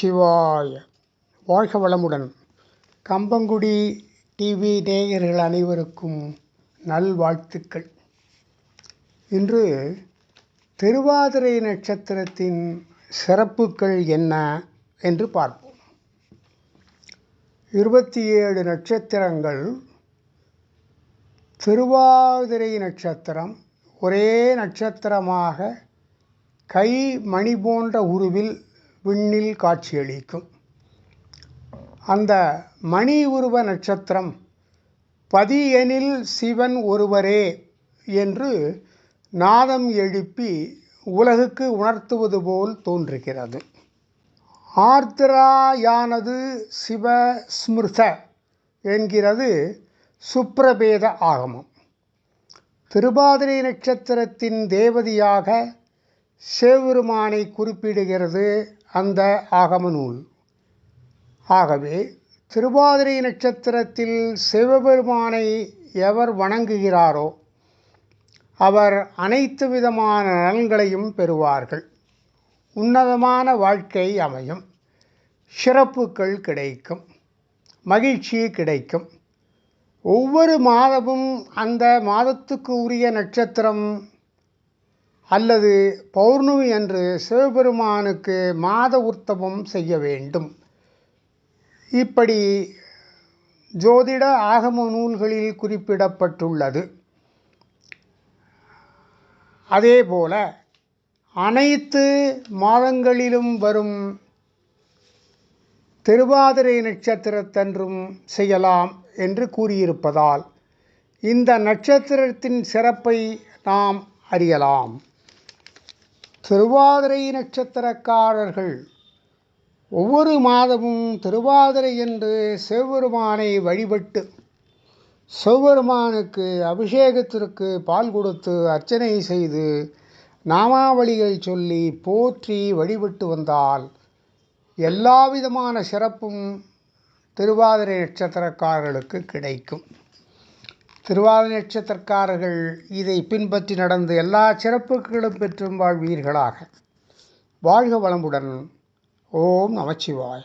சிவாய். வாழ்க வளமுடன். கம்பங்குடி டிவி நேயர்கள் அனைவருக்கும் நல்வாழ்த்துக்கள். இன்று திருவாதிரை நட்சத்திரத்தின் சிறப்புகள் என்ன என்று பார்ப்போம். இருபத்தி ஏழு நட்சத்திரங்கள். திருவாதிரை நட்சத்திரம் ஒரே நட்சத்திரமாக கை மணி போன்ற உருவில் விண்ணில் காட்சியளிக்கும் அந்த மணி உருவ நட்சத்திரம் பதியெனில் சிவன் ஒருவரே என்று நாதம் எழுப்பி உலகுக்கு உணர்த்துவது போல் தோன்றுகிறது. ஆர்திராயானது சிவ ஸ்மிருத என்கிறது சுப்ரபேத ஆகமம். திருபாதிரை நட்சத்திரத்தின் தேவதியாக சிவபெருமானை குறிப்பிடுகிறது அந்த ஆகம நூல். ஆகவே திருவாதிரை நட்சத்திரத்தில் சிவபெருமானை எவர் வணங்குகிறாரோ அவர் அனைத்து விதமான நலன்களையும் பெறுவார்கள். உன்னதமான வாழ்க்கை அமையும். சிறப்புகள் கிடைக்கும். மகிழ்ச்சி கிடைக்கும். ஒவ்வொரு மாதமும் அந்த மாதத்துக்கு உரிய நட்சத்திரம் அல்லது பௌர்ணமி அன்று சிவபெருமானுக்கு மாத உற்சவம் செய்ய வேண்டும். இப்படி ஜோதிட ஆகம நூல்களில் குறிப்பிடப்பட்டுள்ளது. அதேபோல அனைத்து மாதங்களிலும் வரும் திருவாதிரை நட்சத்திரத்தன்றும் செய்யலாம் என்று கூறியிருப்பதால் இந்த நட்சத்திரத்தின் சிறப்பை நாம் அறியலாம். திருவாதிரை நட்சத்திரக்காரர்கள் ஒவ்வொரு மாதமும் திருவாதிரை என்று சிவபெருமானை வழிபட்டு சிவபெருமானுக்கு அபிஷேகத்திற்கு பால் கொடுத்து அர்ச்சனை செய்து நாமாவளிகள் சொல்லி போற்றி வழிபட்டு வந்தால் எல்லா விதமான சிறப்பும் திருவாதிரை நட்சத்திரக்காரர்களுக்கு கிடைக்கும். திருவாதிரை நட்சத்திரக்காரர்கள் இதை பின்பற்றி நடந்து எல்லா சிறப்புகளும் பெற்றும் வாழ்வீர்களாக. வாழ்க வளமுடன். ஓம் நமச்சிவாய